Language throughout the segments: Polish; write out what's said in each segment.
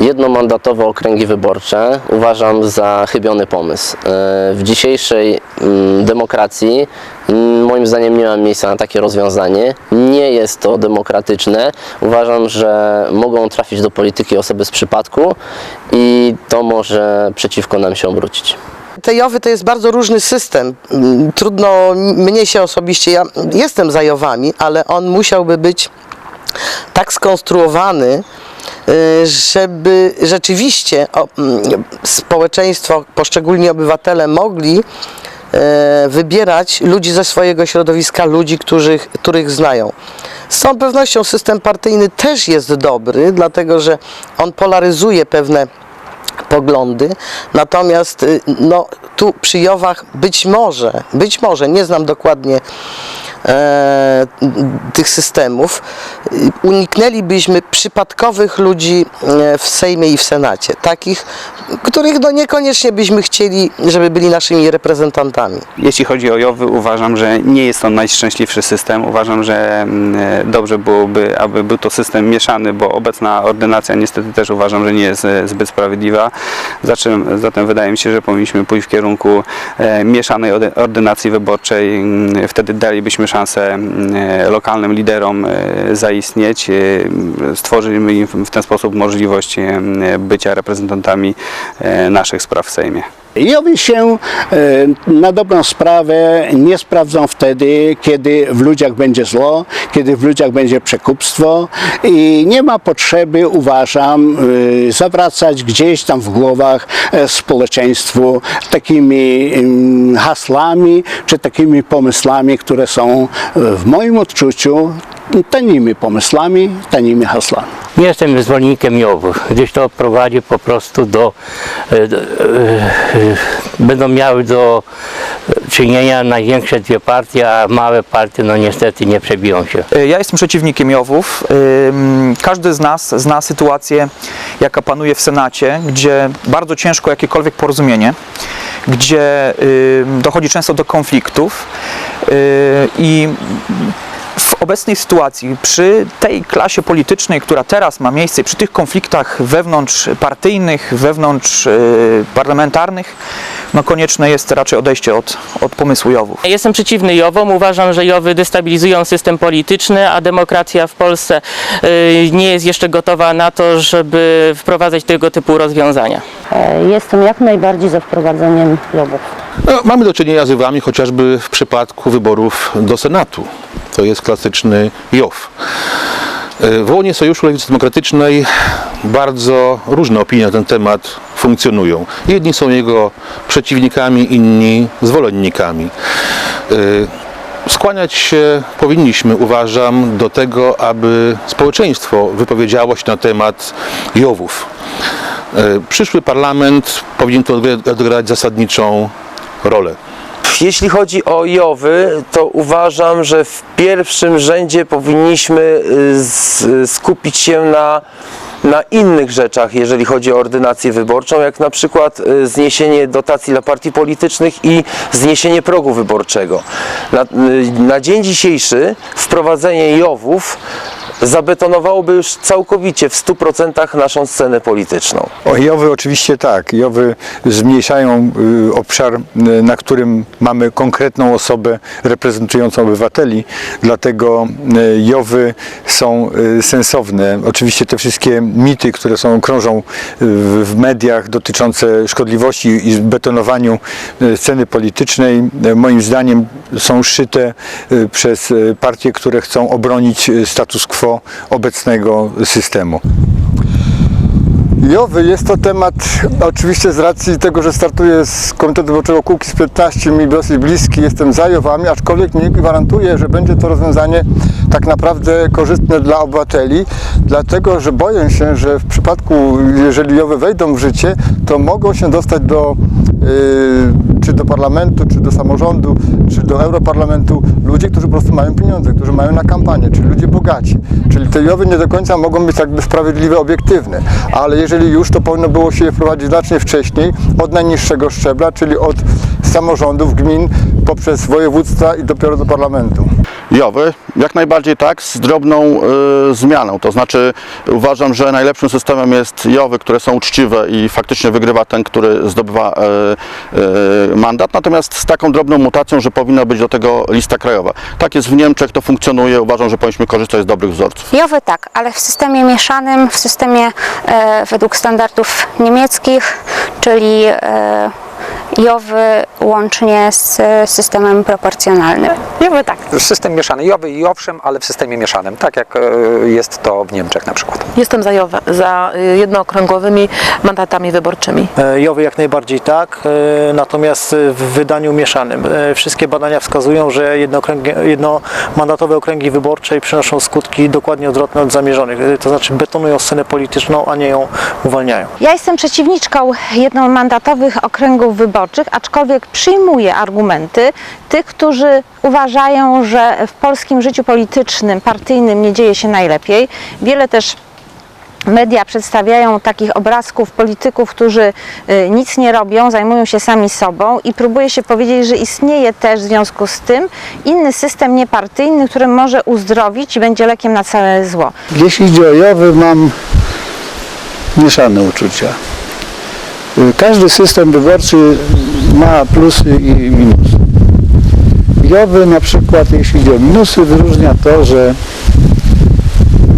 Jednomandatowe okręgi wyborcze uważam za chybiony pomysł. E, W dzisiejszej mm, demokracji mm, moim zdaniem nie ma miejsca na takie rozwiązanie. Nie jest to demokratyczne. Uważam, że mogą trafić do polityki osoby z przypadku i to może przeciwko nam się obrócić. Te JOWy to jest bardzo różny system. Mm, Trudno mnie się osobiście, ja jestem za JOWami, ale on musiałby być tak skonstruowany, żeby rzeczywiście mm, społeczeństwo, poszczególni obywatele mogli e, wybierać ludzi ze swojego środowiska, ludzi, których, których znają. Z całą pewnością system partyjny też jest dobry, dlatego że on polaryzuje pewne poglądy. Natomiast y, no, tu przy Jowach być może, być może, nie znam dokładnie e, tych systemów, uniknęlibyśmy przypadkowych ludzi e, w Sejmie i w Senacie. Takich, których no, niekoniecznie byśmy chcieli, żeby byli naszymi reprezentantami. Jeśli chodzi o JOWy, uważam, że nie jest to najszczęśliwszy system. Uważam, że mm, dobrze byłoby, aby był to system mieszany, bo obecna ordynacja niestety też uważam, że nie jest e, zbyt sprawiedliwa. Zatem, zatem wydaje mi się, że powinniśmy pójść w kierunku e, mieszanej ordynacji wyborczej. Mm, Wtedy dalibyśmy szansę mm, e, lokalnym liderom e, zaistnieć. e, Stworzymy im w ten sposób możliwość bycia reprezentantami naszych spraw w Sejmie. Jowi się e, na dobrą sprawę nie sprawdzą wtedy, kiedy w ludziach będzie zło, kiedy w ludziach będzie przekupstwo. I nie ma potrzeby, uważam, e, zawracać gdzieś tam w głowach e, społeczeństwu takimi em, hasłami czy takimi pomysłami, które są w moim odczuciu tanimi pomysłami, tanimi hasłami. Nie jestem zwolennikiem Jowów, gdyż to prowadzi po prostu do, e, do e, e, będą miały do czynienia największe dwie partie, a małe partie no niestety nie przebiją się. Ja jestem przeciwnikiem JOW-ów. Każdy z nas zna sytuację, jaka panuje w Senacie, gdzie bardzo ciężko jakiekolwiek porozumienie, gdzie dochodzi często do konfliktów y, i obecnej sytuacji, przy tej klasie politycznej, która teraz ma miejsce, przy tych konfliktach wewnątrzpartyjnych, wewnątrz y, parlamentarnych, no konieczne jest raczej odejście od, od pomysłu JOW-ów. Jestem przeciwny JOWom. Uważam, że JOWy destabilizują system polityczny, a demokracja w Polsce y, nie jest jeszcze gotowa na to, żeby wprowadzać tego typu rozwiązania. E, Jestem jak najbardziej za wprowadzeniem JOW-ów. No, mamy do czynienia z Ewami chociażby w przypadku wyborów do Senatu. To jest klasyczny JOW. E, W łonie Sojuszu Lewicy Demokratycznej bardzo różne opinie na ten temat funkcjonują. Jedni są jego przeciwnikami, inni zwolennikami. E, Skłaniać się powinniśmy, uważam, do tego, aby społeczeństwo wypowiedziało się na temat JOW-ów. E, Przyszły parlament powinien tu odgry- odegrać zasadniczą rolę. Jeśli chodzi o JOWy, to uważam, że w pierwszym rzędzie powinniśmy y, skupić się na, na innych rzeczach, jeżeli chodzi o ordynację wyborczą, jak na przykład y, zniesienie dotacji dla partii politycznych i zniesienie progu wyborczego. Na, y, na dzień dzisiejszy wprowadzenie JOWów zabetonowałoby już całkowicie w 100% naszą scenę polityczną. O, Jowy oczywiście tak. Jowy zmniejszają y, obszar, y, na którym mamy konkretną osobę reprezentującą obywateli, dlatego y, Jowy są sensowne. Oczywiście te wszystkie mity, które są krążą w mediach dotyczące szkodliwości i betonowaniu sceny politycznej, moim zdaniem są szyte y, przez y, partie, które chcą obronić y, status quo obecnego systemu. Jowy jest to temat oczywiście z racji tego, że startuję z Komitetu Wyborczego Kukiz 15 mi dosyć bliski, jestem za Jowami, aczkolwiek nie gwarantuję, że będzie to rozwiązanie tak naprawdę korzystne dla obywateli, dlatego że boję się, że w przypadku, jeżeli Jowy wejdą w życie, to mogą się dostać do do parlamentu, czy do samorządu, czy do europarlamentu ludzie, którzy po prostu mają pieniądze, którzy mają na kampanię, czyli ludzie bogaci. Czyli te jowy nie do końca mogą być jakby sprawiedliwe, obiektywne, ale jeżeli już, to powinno było się je wprowadzić znacznie wcześniej, od najniższego szczebla, czyli od samorządów, gmin, poprzez województwa i dopiero do parlamentu. Jowy, jak najbardziej tak, z drobną y, zmianą. To znaczy uważam, że najlepszym systemem jest Jowy, które są uczciwe i faktycznie wygrywa ten, który zdobywa y, y, mandat. Natomiast z taką drobną mutacją, że powinna być do tego lista krajowa. Tak jest w Niemczech, to funkcjonuje. Uważam, że powinniśmy korzystać z dobrych wzorców. Jowy tak, ale w systemie mieszanym, w systemie e, według standardów niemieckich, czyli e, Jowy łącznie z e, systemem proporcjonalnym. Jowy tak. System mieszany. Jowy i owszem, ale w systemie mieszanym, tak jak e, jest to w Niemczech na przykład. Jestem za, Jowe, za y, jednookręgowymi mandatami wyborczymi. Jowy jak najbardziej tak, e, natomiast w wydaniu mieszanym. E, Wszystkie badania wskazują, że jednomandatowe okręgi wyborcze przynoszą skutki dokładnie odwrotne od zamierzonych. E, To znaczy betonują scenę polityczną, a nie ją uwalniają. Ja jestem przeciwniczką jednomandatowych okręgów wyborczych, aczkolwiek przyjmuję argumenty tych, którzy uważają, że w polskim życiu politycznym, partyjnym nie dzieje się najlepiej. Wiele też media przedstawiają takich obrazków polityków, którzy y, nic nie robią, zajmują się sami sobą i próbuje się powiedzieć, że istnieje też w związku z tym inny system niepartyjny, który może uzdrowić i będzie lekiem na całe zło. Jeśli idzie o Jowy, mam mieszane uczucia. Y, Każdy system wyborczy ma plusy i minusy. Jowy na przykład, jeśli idzie o minusy, wyróżnia to, że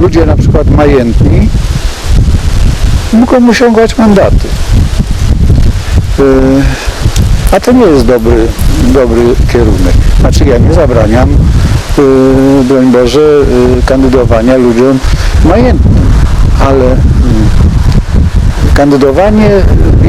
ludzie na przykład majętni mogą osiągać mandaty. Y, A to nie jest dobry, dobry kierunek. Znaczy ja nie zabraniam, y, broń Boże, kandydowania ludziom majętnym, ale y, kandydowanie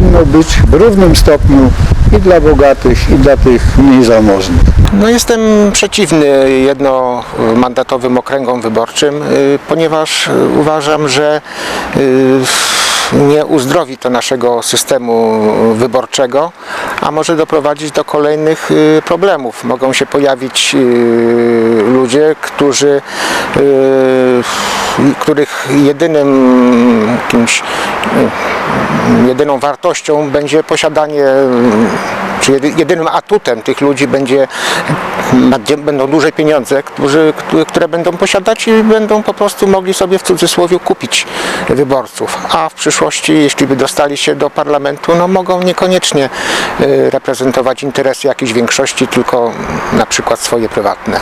winno być w równym stopniu i dla bogatych, i dla tych mniej zamożnych. No jestem przeciwny jednomandatowym okręgom wyborczym, y, ponieważ y, uważam, że y, nie uzdrowi to naszego systemu wyborczego, a może doprowadzić do kolejnych problemów. Mogą się pojawić ludzie, którzy, których jedynym jakimś y, jedyną wartością będzie posiadanie, czy jedy- jedynym atutem tych ludzi będzie, będą duże pieniądze, którzy, które- będą posiadać i będą po prostu mogli sobie w cudzysłowie kupić wyborców. A w przyszłości, jeśli by dostali się do parlamentu, no mogą niekoniecznie y, reprezentować interesy jakiejś większości, tylko na przykład swoje prywatne.